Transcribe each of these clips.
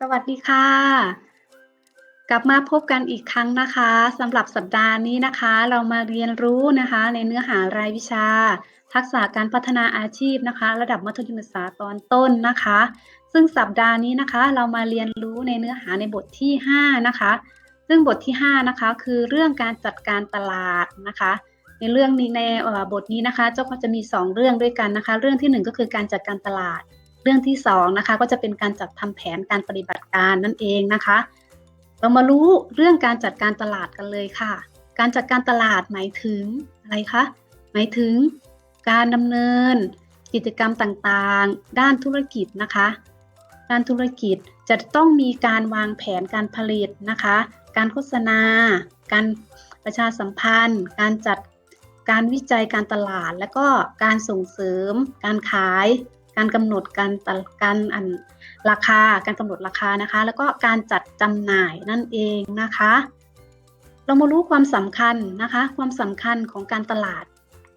สวัสดีค่ะ กลับมาพบกันอีกครั้งนะคะสำหรับสัปดาห์นี้นะคะ เรามาเรียนรู้นะคะ ในเนื้อหารายวิชา ทักษะการพัฒนาอาชีพนะคะ ระดับมัธยมศึกษาตอนต้นนะคะ ซึ่งสัปดาห์นี้นะคะ เรามาเรียนรู้ในเนื้อหาในบทที่ 5 นะคะ ซึ่งบทที่ 5 นะคะ คือเรื่องการจัดการตลาดนะคะในเรื่องนี้ในบทนี้นะคะ เจ้าก็จะมี 2 เรื่องด้วยกันนะคะ เรื่องที่ 1 ก็คือการจัดการตลาด เรื่องที่2นะคะก็จะเป็นการจัดทำแผนการปฏิบัติการนั่นเองนะคะ เรามารู้เรื่องการจัดการตลาดกันเลยค่ะ การจัดการตลาดหมายถึงอะไรคะหมายถึงการดำเนินกิจกรรมต่างๆ ด้านธุรกิจนะคะ ด้านธุรกิจจะต้องมีการวางแผนการผลิตนะคะ การโฆษณา การประชาสัมพันธ์ การจัดการวิจัยการตลาด และก็การส่งเสริม การขาย การกำหนดการตการอันราคา การกำหนดราคานะคะ แล้วก็การจัดจำหน่ายนั่นเองนะคะ เรามารู้ความสำคัญนะคะ ความสำคัญของการตลาด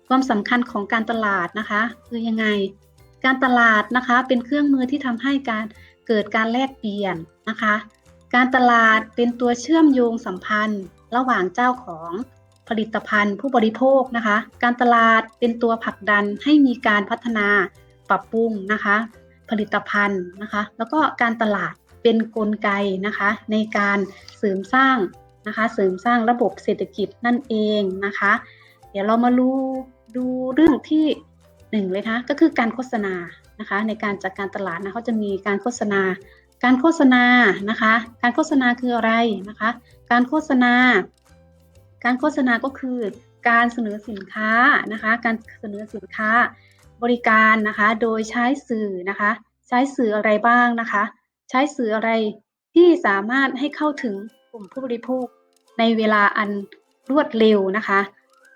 ความสำคัญของการตลาดนะคะ คือยังไง การตลาดนะคะ เป็นเครื่องมือที่ทำให้การเกิดการแลกเปลี่ยนนะคะ การตลาดเป็นตัวเชื่อมโยงสัมพันธ์ ระหว่างเจ้าของผลิตภัณฑ์ผู้บริโภคนะคะ การตลาดเป็นตัวผลักดันให้มีการพัฒนา ปรับปรุงนะคะ ผลิตภัณฑ์นะคะ แล้วก็การตลาดเป็นนกลไกนะคะ ในการเสริมสร้างนะคะ เสริมสร้างระบบเศรษฐกิจนั่นเองนะคะ เดี๋ยวเรามาดูดูเรื่องที่หนึ่งเลยนะก็คือการโฆษณานะคะ ในการจัดการตลาดนะเขาจะมีการโฆษณา การโฆษณานะคะ การโฆษณาคืออะไรนะคะ การโฆษณา การโฆษณาก็คือการเสนอสินค้านะคะ การเสนอสินค้า บริการนะคะ โดยใช้สื่อนะคะ ใช้สื่ออะไรบ้างนะคะ ใช้สื่ออะไรที่สามารถให้เข้าถึงกลุ่มผู้บริโภค ในเวลาอันรวดเร็วนะคะ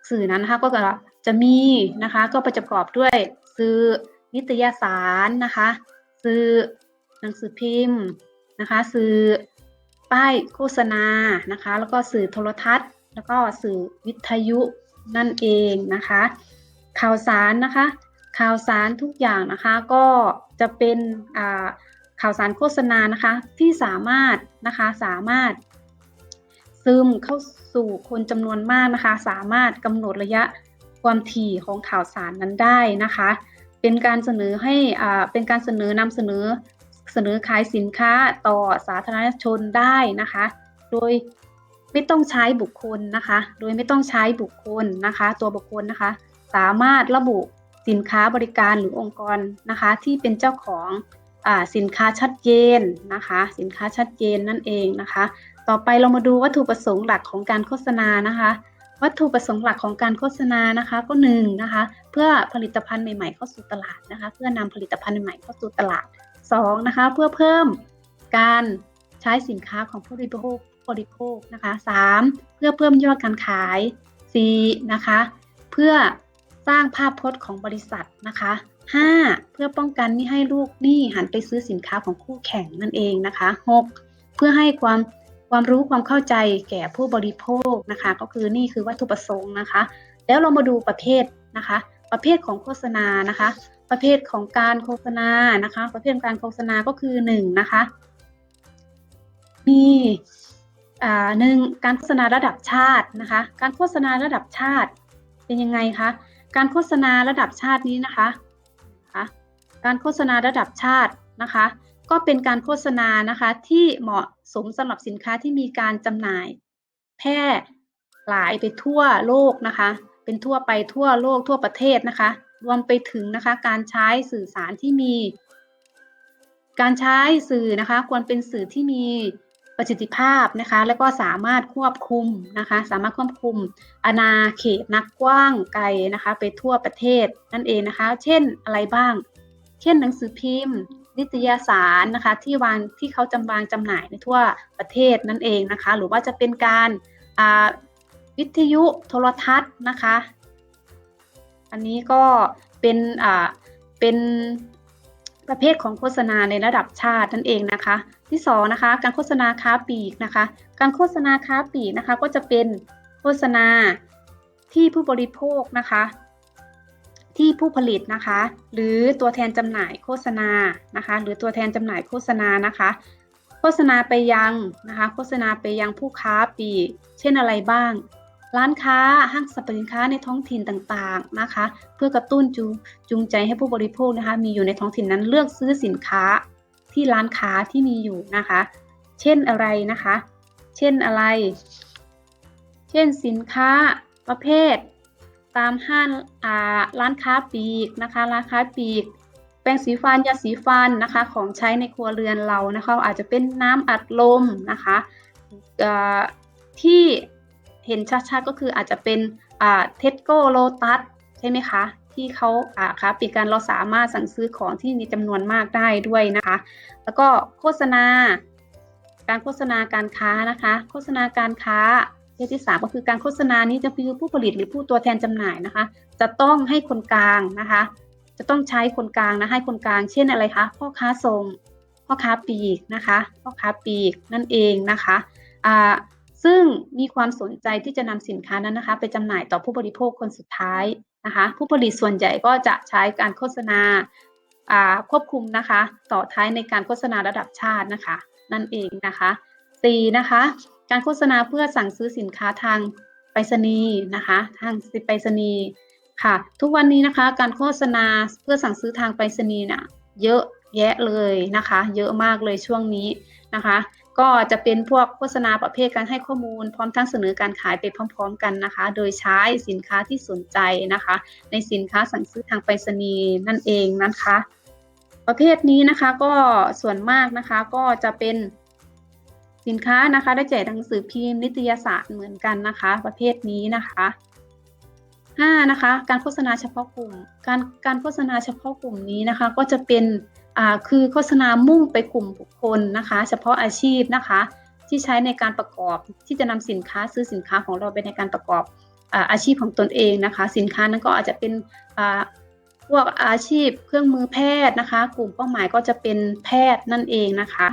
สื่อนั้นนะคะก็จะมีนะคะก็ประกอบด้วยสื่อนิตยสารนะคะ สื่อหนังสือพิมพ์นะคะ สื่อป้ายโฆษณานะคะ แล้วก็สื่อโทรทัศน์ แล้วก็สื่อวิทยุนั่นเองนะคะ ข่าวสารนะคะ ข่าวสารทุกอย่างนะคะก็จะเป็นข่าวสารโฆษณานะคะที่สามารถนะคะสามารถซึมเข้าสู่คนจำนวนมากนะคะ สามารถกำหนดระยะความถี่ของข่าวสารนั้นได้นะคะ เป็นการเสนอให้อ่าเป็นการเสนอนำเสนอเสนอขายสินค้าต่อสาธารณชนได้นะคะ โดยไม่ต้องใช้บุคคลนะคะ โดยไม่ต้องใช้บุคคลนะคะ ตัวบุคคลนะคะ สามารถระบุ สินค้าบริการหรือองค์กรนะคะ ที่เป็นเจ้าของอสินค้าชัดเจนนะคะ สินค้าชัดเจนนั่นเองนะคะ ต่อไปเรามาดูวัตถุประสงค์หลักของการโฆษณานะคะ วัตถุประสงค์หลักของการโฆษณานะคะ ก็หนึ่งนะคะ เพื่อผลิตภัณฑ์ใหม่ๆเข้าสู่ตลาดนะคะ เพื่อนำผลิตภัณฑ์ใหม่เข้าสู่ตลาดสองนะคะ เพื่อเพิ่มการใช้สินค้าของผู้บริโภคบริโภคนะคะสามเพื่อเพิ่มยอดการขายสี่นะคะ เพื่อ สร้างภาพพจน์ของบริษัทนะคะห้าเพื่อป้องกันไม่ให้ลูกหนี้หันไปซื้อสินค้าของคู่แข่งนั่นเองนะคะหกเพื่อให้ความความรู้ความเข้าใจแก่ผู้บริโภคนะคะ ก็คือนี่คือวัตถุประสงค์นะคะ แล้วเรามาดูประเภทนะคะ ประเภทของโฆษณานะคะ ประเภทของการโฆษณานะคะ ประเภทการโฆษณาก็คือหนึ่งนะคะมีอ่าหนึ่งการโฆษณาระดับชาตินะคะ การโฆษณาระดับชาติเป็นยังไงคะ การโฆษณาระดับชาตินี้นะคะคะ การโฆษณาระดับชาตินะคะ ก็เป็นการโฆษณานะคะที่เหมาะสมสำหรับสินค้าที่มีการจำหน่าย แพร่หลายไปทั่วโลกนะคะ เป็นทั่วไปทั่วโลกทั่วประเทศนะคะ รวมไปถึงนะคะการใช้สื่อสารที่มี การใช้สื่อนะคะ ควรเป็นสื่อที่มี ประสิทธิภาพนะคะ แล้วก็สามารถควบคุมนะคะ สามารถควบคุมอาณาเขตนักกว้างไกลนะคะ ไปทั่วประเทศนั่นเองนะคะ เช่นอะไรบ้าง เช่นหนังสือพิมพ์ นิตยสารนะคะที่วางที่เขาจำวางจำหน่ายในทั่วประเทศนั่นเองนะคะ หรือว่าจะเป็นการวิทยุโทรทัศน์นะคะ อันนี้ก็เป็นเป็น ประเภทของโฆษณาในระดับชาตินั่นเองนะคะ ที่สองนะคะการโฆษณาค้าปลีกนะคะ การโฆษณาค้าปลีกนะคะ ก็จะเป็นโฆษณาที่ผู้บริโภคนะคะ ที่ผู้ผลิตนะคะ หรือตัวแทนจำหน่ายโฆษณานะคะ หรือตัวแทนจำหน่ายโฆษณานะคะโฆษณาไปยังนะคะ โฆษณาไปยังผู้ค้าปลีกเช่นอะไรบ้าง ร้านค้าห้างสรรพสินค้าในท้องถิ่นต่างๆนะคะ เพื่อกระตุ้นจูจงใจให้ผู้บริโภคนะคะ มีอยู่ในท้องถิ่นนั้นเลือกซื้อสินค้าที่ร้านค้าที่มีอยู่นะคะ เช่นอะไรนะคะ เช่นอะไร เช่นสินค้าประเภท ตามห้างอ่าร้านค้าปลีกนะคะ ร้านค้าปลีก แปรงสีฟันยาสีฟันนะคะ ของใช้ในครัวเรือนเรานะคะ อาจจะเป็นน้ำอัดลมนะคะที่ เห็นชัดๆก็คืออาจจะเป็นเทสโก้โลตัสใช่ไหมคะ ที่เขาอ่าค้าปลีกกันเราสามารถสั่งซื้อของที่มีจำนวนมากได้ด้วยนะคะ แล้วก็โฆษณา การโฆษณาการค้านะคะ โฆษณาการค้าประเภทที่สามก็คือการโฆษณานี้จะคือผู้ผลิตหรือผู้ตัวแทนจำหน่ายนะคะ จะต้องให้คนกลางนะคะ จะต้องใช้คนกลางนะให้คนกลาง เช่นอะไรคะพ่อค้าส่งพ่อค้าปีกนะคะพ่อค้าปีกนั่นเองนะคะอ่า ซึ่งมีความสนใจที่จะนำสินค้านั้นนะคะ ไปจำหน่ายต่อผู้บริโภคคนสุดท้ายนะคะ ผู้ผลิตส่วนใหญ่ก็จะใช้การโฆษณาควบคุมนะคะ ต่อท้ายในการโฆษณาระดับชาตินะคะ นั่นเองนะคะ 4. นะคะ การโฆษณาเพื่อสั่งซื้อสินค้าทางไปรษณีย์นะคะ ทางไปรษณีย์ค่ะ ทุกวันนี้นะคะการโฆษณาเพื่อสั่งซื้อทางไปรษณีย์น่ะเยอะแยะเลยนะคะ เยอะมากเลยช่วงนี้นะคะ ก็จะเป็นพวกโฆษณาประเภทการให้ข้อมูล พร้อมทั้งเสนอการขายไปพร้อม ๆ กันนะคะ โดยใช้สินค้าที่สนใจนะคะ ในสินค้าสั่งซื้อทางไปรษณีย์นั่นเองนะคะ ประเภทนี้นะคะก็ส่วนมากนะคะก็จะเป็นสินค้านะคะได้แจกหนังสือพิมพ์นิตยสารเหมือนกันนะคะ ประเภทนี้นะคะ5นะคะการโฆษณาเฉพาะกลุ่ม การการโฆษณาเฉพาะกลุ่มนี้นะคะ ก็จะเป็น คือโฆษณามุ่งไปกลุ่มบุคคลนะคะ เฉพาะอาชีพนะคะ ที่ใช้ในการประกอบที่จะนำสินค้าซื้อสินค้าของเราไปในการประกอบอาชีพของตนเองนะคะ สินค้านั้นก็อาจจะเป็นพวกอาชีพเครื่องมือแพทย์นะคะ กลุ่มเป้าหมายก็จะเป็นแพทย์นั่นเองนะคะ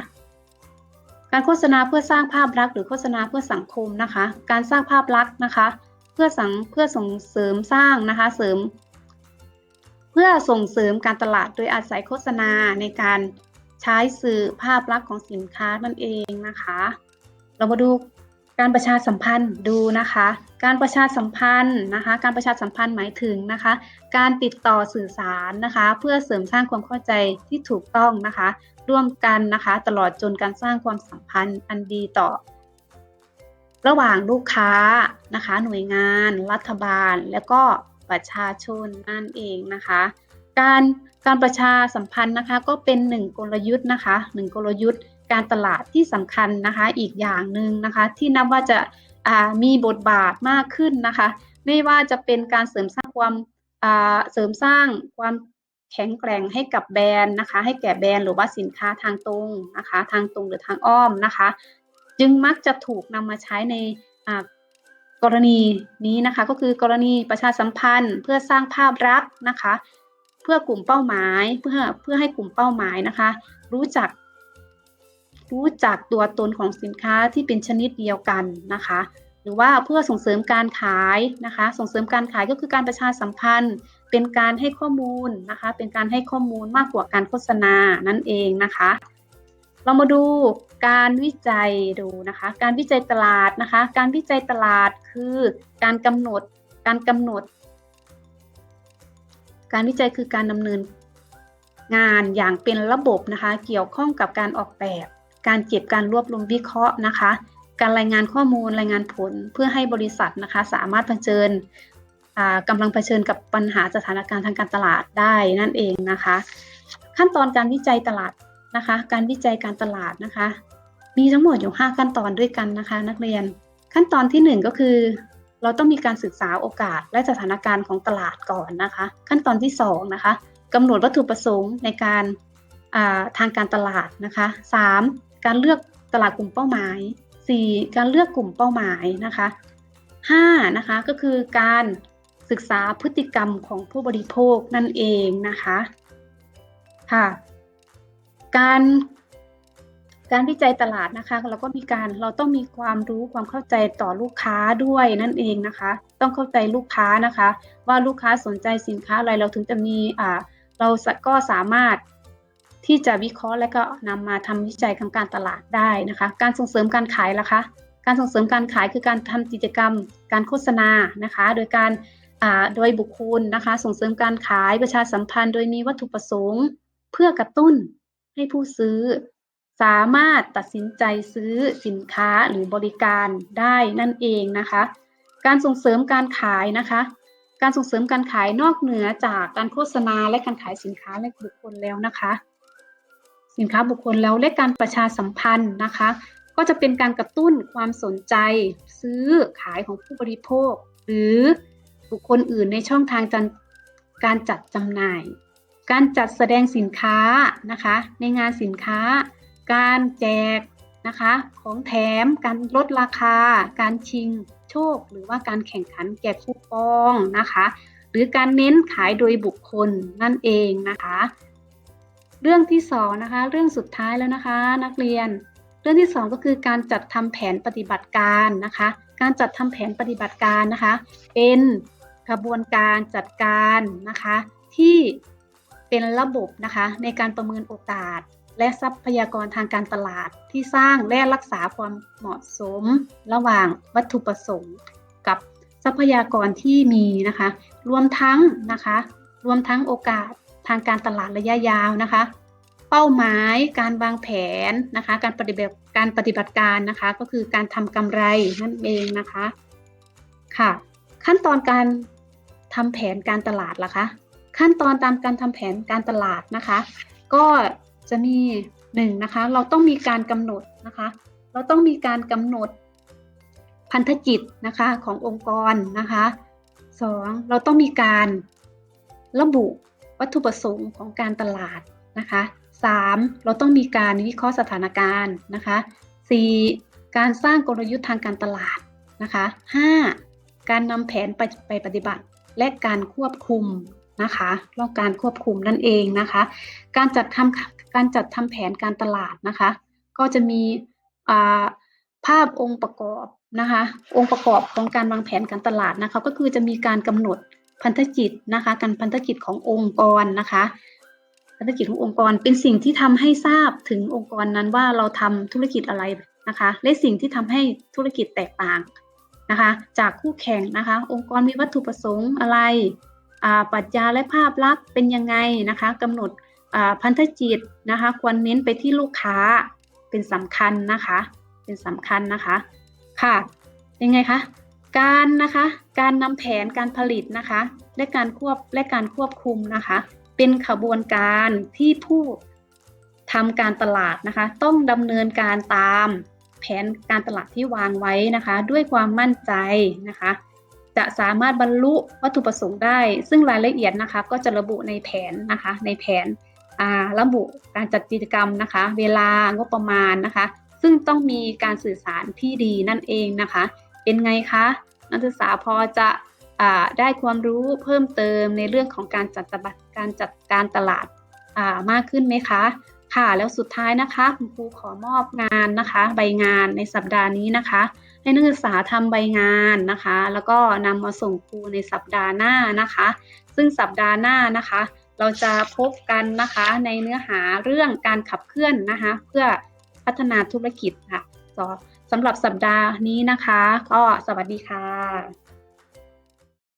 การโฆษณาเพื่อสร้างภาพลักษณ์หรือโฆษณาเพื่อสังคมนะคะ การสร้างภาพลักษณ์นะคะ เพื่อสังเพื่อส่งเสริมสร้างนะคะ เสริม พื่อส่งเสริมการตลาดโดยอาศัยโฆษณาในการใช้สื่อภาพลักษณ์ของสินค้านั่นเองนะคะ เรามาดูการประชาสัมพันธ์ดูนะคะ การประชาสัมพันธ์นะคะ การประชาสัมพันธ์หมายถึงนะคะ การติดต่อสื่อสารนะคะ เพื่อเสริมสร้างความเข้าใจที่ถูกต้องนะคะ ร่วมกันนะคะตลอดจนการสร้างความสัมพันธ์อันดีต่อ ระหว่างลูกค้านะคะ หน่วยงาน รัฐบาล และก็ ประชาชนนั่นเองนะคะ การการประชาสัมพันธ์นะคะก็เป็นหนึ่งกลยุทธ์นะคะหนึ่งกลยุทธ์การตลาดที่สำคัญนะคะอีกอย่างหนึ่งนะคะ ที่นับว่าจะมีบทบาทมากขึ้นนะคะ ไม่ว่าจะเป็นการเสริมสร้างความเสริมสร้างความแข็งแกร่งให้กับแบรนด์นะคะ ให้แก่แบรนด์หรือว่าสินค้าทางตรงนะคะ ทางตรงหรือทางอ้อมนะคะ จึงมักจะถูกนำมาใช้ใน กรณีนี้นะคะก็คือกรณีประชาสัมพันธ์ เพื่อสร้างภาพลักษณ์นะคะ เพื่อกลุ่มเป้าหมายเพื่อเพื่อให้กลุ่มเป้าหมายนะคะ รู้จัก รู้จักตัวตนของสินค้าที่เป็นชนิดเดียวกันนะคะ หรือว่าเพื่อส่งเสริมการขายนะคะ ส่งเสริมการขายก็คือการประชาสัมพันธ์ เป็นการให้ข้อมูลนะคะ เป็นการให้ข้อมูลมากกว่าการโฆษณานั่นเองนะคะ เรามาดู การวิจัยดูนะคะ การวิจัยตลาดนะคะ การวิจัยตลาดคือการกำหนดการกำหนด การวิจัยคือการดำเนินงานอย่างเป็นระบบนะคะ เกี่ยวข้องกับการออกแบบ การเก็บการรวบรวมวิเคราะห์นะคะ การรายงานข้อมูลรายงานผลเพื่อให้บริษัทนะคะ สามารถเผชิญกำลังเผชิญกับปัญหาสถานการณ์ทางการตลาดได้นั่นเองนะคะ ขั้นตอนการวิจัยตลาดนะคะ การวิจัยการตลาดนะคะ มีทั้งหมดอยู่ 5 ขั้นตอนด้วยกันนะคะ นักเรียน ขั้นตอนที่ 1 ก็คือ เราต้องมีการศึกษาโอกาสและสถานการณ์ของตลาดก่อนนะคะ ขั้นตอนที่2นะคะกำหนดวัตถุประสงค์ในการทางการตลาดนะคะ 3. การเลือกตลาดกลุ่มเป้าหมาย 4. การเลือกกลุ่มเป้าหมายนะคะ 5. นะคะก็คือการศึกษาพฤติกรรมของผู้บริโภคนั่นเองนะคะค่ะ การ การวิจัยตลาดนะคะ เราก็มีการเราต้องมีความรู้ความเข้าใจต่อลูกค้าด้วยนั่นเองนะคะ ต้องเข้าใจลูกค้านะคะ ว่าลูกค้าสนใจสินค้าอะไรเราถึงจะมีอ่าเราก็สามารถที่จะวิเคราะห์และก็นำมาทำวิจัยทางการตลาดได้นะคะ การส่งเสริมการขายล่ะคะ การส่งเสริมการขายคือการทำกิจกรรม การโฆษณานะคะ โดยการอ่าโดยบุคคลนะคะ ส่งเสริมการขายประชาสัมพันธ์ โดยมีวัตถุประสงค์ เพื่อกระตุ้นให้ผู้ซื้อ สามารถตัดสินใจซื้อสินค้าหรือบริการได้นั่นเองนะคะ การส่งเสริมการขายนะคะ การส่งเสริมการขายนอกเหนือจากการโฆษณาและการขายสินค้าและบุคคลแล้วนะคะ สินค้าบุคคลแล้วและการประชาสัมพันธ์นะคะ ก็จะเป็นการกระตุ้นความสนใจ ซื้อขายของผู้บริโภค หรือบุคคลอื่นในช่องทางการจัดจำหน่าย การจัดแสดงสินค้านะคะ ในงานสินค้า การแจกนะคะ ของแถมการลดราคา การชิงโชค หรือว่าการแข่งขันแจกคูปองนะคะ หรือการเน้นขายโดยบุคคลนั่นเองนะคะ เรื่องที่สองนะคะ เรื่องสุดท้ายแล้วนะคะ นักเรียน เรื่องที่สองก็คือการจัดทำแผนปฏิบัติการนะคะ การจัดทำแผนปฏิบัติการนะคะ เป็นกระบวนการจัดการนะคะที่เป็นระบบนะคะในการประเมินโอกาส และทรัพยากรทางการตลาดที่สร้างและรักษาความเหมาะสม ระหว่างวัตถุประสงค์ กับทรัพยากรที่มีนะคะ รวมทั้งนะคะ รวมทั้งโอกาสทางการตลาดระยะยาวนะคะ เป้าหมายการวางแผนนะคะ การปฏิบัติการปฏิบัติการนะคะ ก็คือการทำกำไรนั่นเองนะคะค่ะ ขั้นตอนการทำแผนการตลาดล่ะคะ ขั้นตอนตามการทำแผนการตลาดนะคะ ก็ จะมีหนึ่งนะคะ เราต้องมีการกำหนดนะคะ เราต้องมีการกำหนดพันธกิจนะคะขององค์กรนะคะสองเราต้องมีการระบุวัตถุประสงค์ของการตลาดนะคะสามเราต้องมีการวิเคราะห์สถานการณ์นะคะสี่การสร้างกลยุทธ์ทางการตลาดนะคะห้าการนำแผนไปไปปฏิบัติ และการควบคุมนะคะรอบการควบคุมนั่นเองนะคะ การจัดทำ การจัดทำแผนการตลาดนะคะ ก็จะมีภาพองค์ประกอบนะคะ องค์ประกอบของการวางแผนการตลาดนะคะ ก็คือจะมีการกำหนดพันธกิจนะคะ การพันธกิจขององค์กรนะคะ พันธกิจขององค์กรเป็นสิ่งที่ทำให้ทราบถึงองค์กรนั้นว่าเราทำธุรกิจอะไรนะคะ และสิ่งที่ทำให้ธุรกิจแตกต่างนะคะ จากคู่แข่งนะคะ องค์กรมีวัตถุประสงค์อะไรอ่าปรัชญาและภาพลักษณ์เป็นยังไงนะคะกำหนด พันธกิจนะคะควรเน้นไปที่ลูกค้าเป็นสำคัญนะคะ เป็นสำคัญนะคะค่ะยังไงคะการนะคะการนำแผนการผลิตนะคะ และการควบและการควบคุมนะคะ เป็นขบวนการที่ผู้ทำการตลาดนะคะ ต้องดำเนินการตามแผนการตลาดที่วางไว้นะคะ ด้วยความมั่นใจนะคะ จะสามารถบรรลุวัตถุประสงค์ได้ ซึ่งรายละเอียดนะคะ ก็จะระบุในแผนนะคะในแผน ระบุการจัดกิจกรรมนะคะ เวลางบประมาณนะคะ ซึ่งต้องมีการสื่อสารที่ดีนั่นเองนะคะ เป็นไงคะนักศึกษาพอจะอาได้ความรู้เพิ่มเติมในเรื่องของการจัดตบัตการจัดการตลาดามากขึ้นไหมคะ ค่ะแล้วสุดท้ายนะคะคุณครูขอมอบงานนะคะ ใบงานในสัปดาห์นี้นะคะ ให้นักศึกษาทำใบงานนะคะ แล้วก็นำมาส่งครูในสัปดาห์หน้านะคะ ซึ่งสัปดาห์หน้านะคะ เราจะพบกันนะคะในเนื้อหาเรื่องการขับเคลื่อนนะคะ เพื่อพัฒนาธุรกิจค่ะสำหรับสัปดาห์นี้นะคะ ก็สวัสดีค่ะ